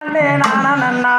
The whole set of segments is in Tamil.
நானா நன்னா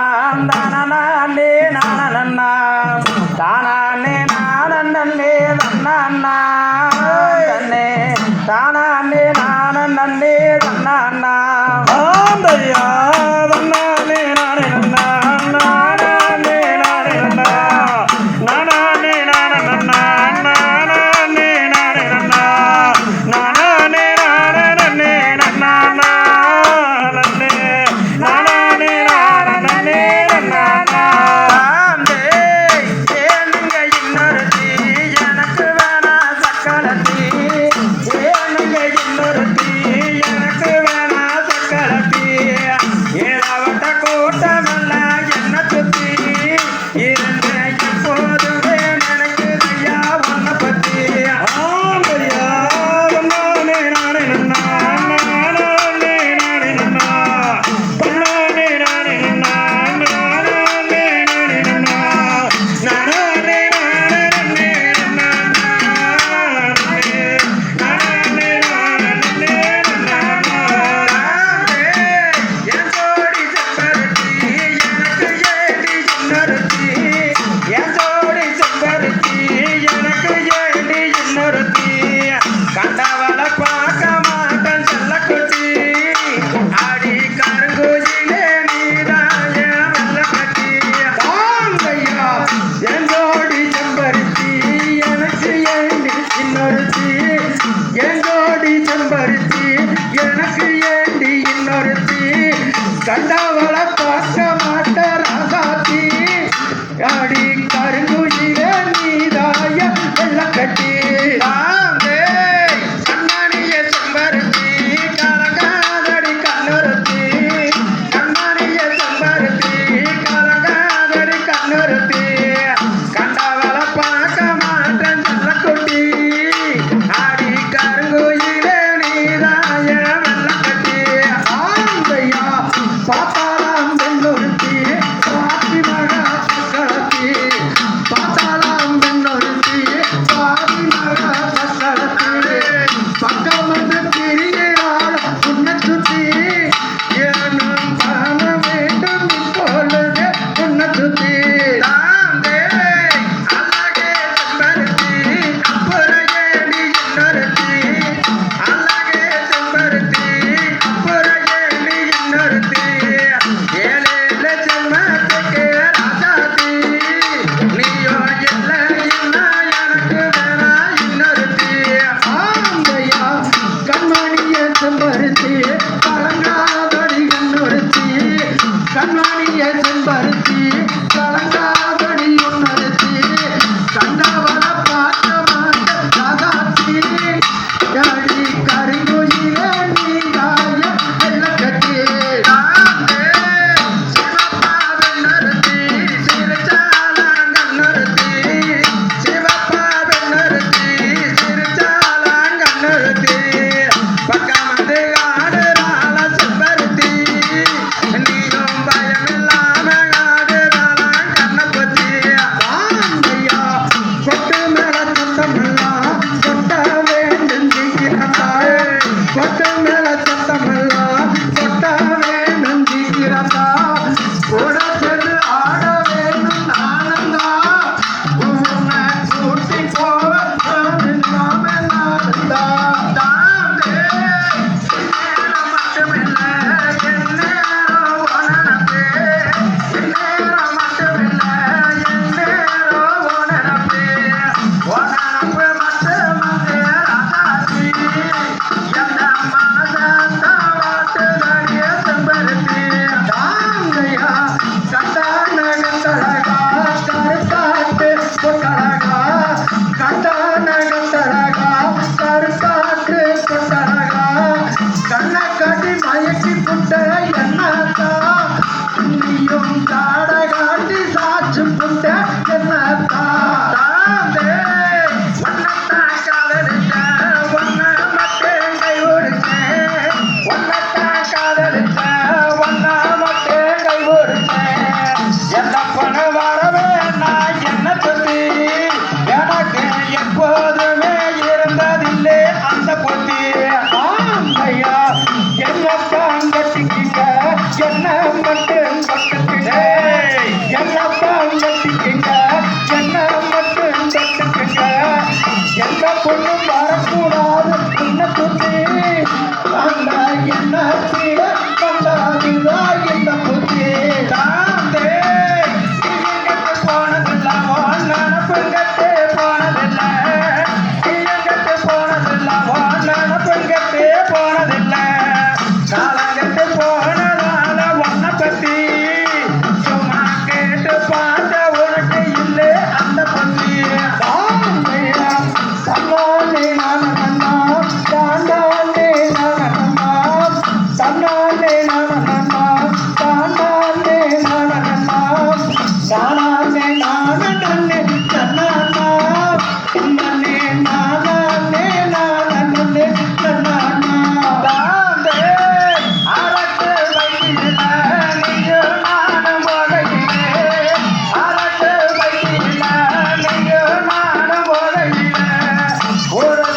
ஒருத்தி கண்டவள பார்க்க மாட்ட ராசாத்தி. அடி கருங்குயில நீதாய வெள்ளக்கட்டி கலங்க Come on,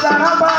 Saraba